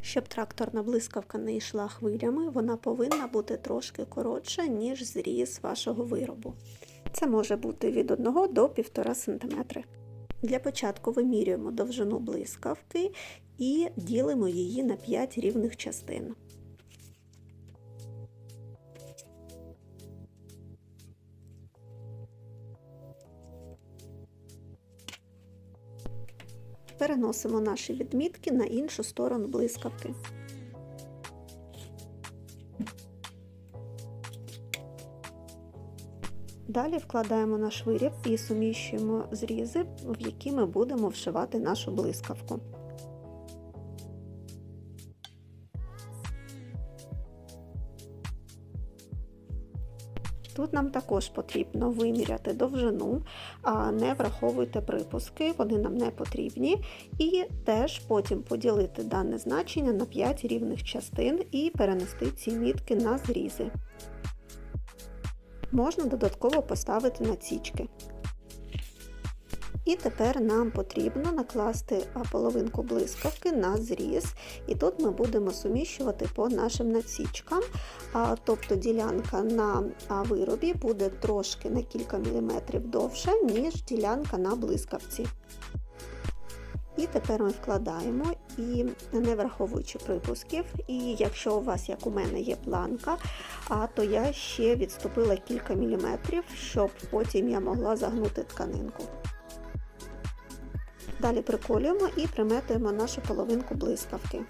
Щоб тракторна блискавка не йшла хвилями, вона повинна бути трошки коротша, ніж зріз вашого виробу. Це може бути від 1 до 1,5 см. Для початку вимірюємо довжину блискавки і ділимо її на 5 рівних частин. Переносимо наші відмітки на іншу сторону блискавки. Далі вкладаємо наш виріб і суміщуємо зрізи, в які ми будемо вшивати нашу блискавку. Тут нам також потрібно виміряти довжину, не враховуйте припуски, вони нам не потрібні. І теж потім поділити дане значення на 5 рівних частин і перенести ці мітки на зрізи. Можна додатково поставити націчки. І тепер нам потрібно накласти половинку блискавки на зріз, і тут ми будемо суміщувати по нашим насічкам, тобто ділянка на виробі буде трошки на кілька міліметрів довша, ніж ділянка на блискавці. І тепер ми вкладаємо і не враховуючи припусків. І якщо у вас, як у мене, є планка, то я ще відступила кілька міліметрів, щоб потім я могла загнути тканинку. Далі приколюємо і приметуємо нашу половинку блискавки.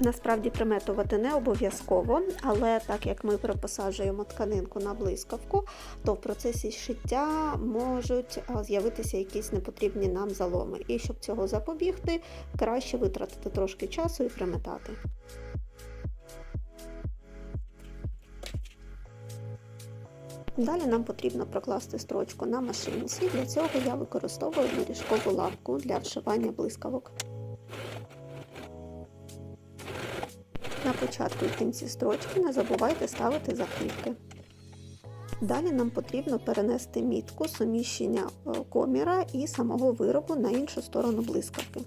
Насправді приметувати не обов'язково, але так як ми припосаджуємо тканинку на блискавку, то в процесі шиття можуть з'явитися якісь непотрібні нам заломи. І щоб цього запобігти, краще витратити трошки часу і приметати. Далі нам потрібно прокласти строчку на машинці. Для цього я використовую доріжкову лапку для вшивання блискавок. Початку і кінці строчки не забувайте ставити закріпки. Далі нам потрібно перенести мітку суміщення коміра і самого виробу на іншу сторону блискавки.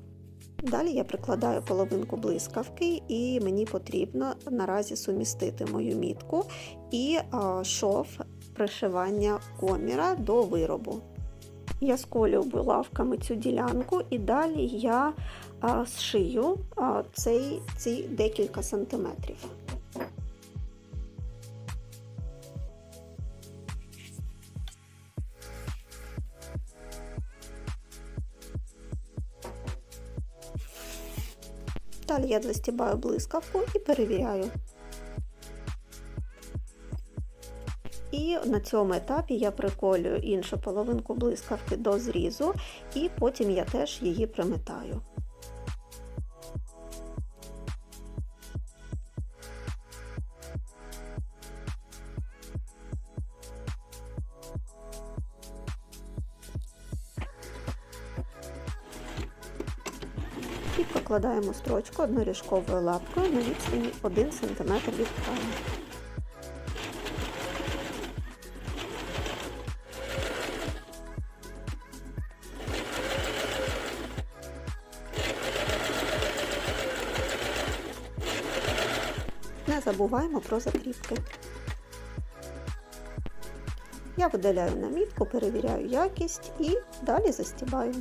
Далі я прикладаю половинку блискавки, і мені потрібно наразі сумістити мою мітку і шов пришивання коміра до виробу. Я сколюю булавками цю ділянку і далі я а, зшию а, цей, ці декілька сантиметрів. Далі я застібаю блискавку і перевіряю. І на цьому етапі я приколюю іншу половинку блискавки до зрізу, і потім я теж її приметаю. І прокладаємо строчку одноріжковою лапкою на відстані 1 см від ткані. Забуваємо про закріпки. Я видаляю намітку, перевіряю якість і далі застібаю.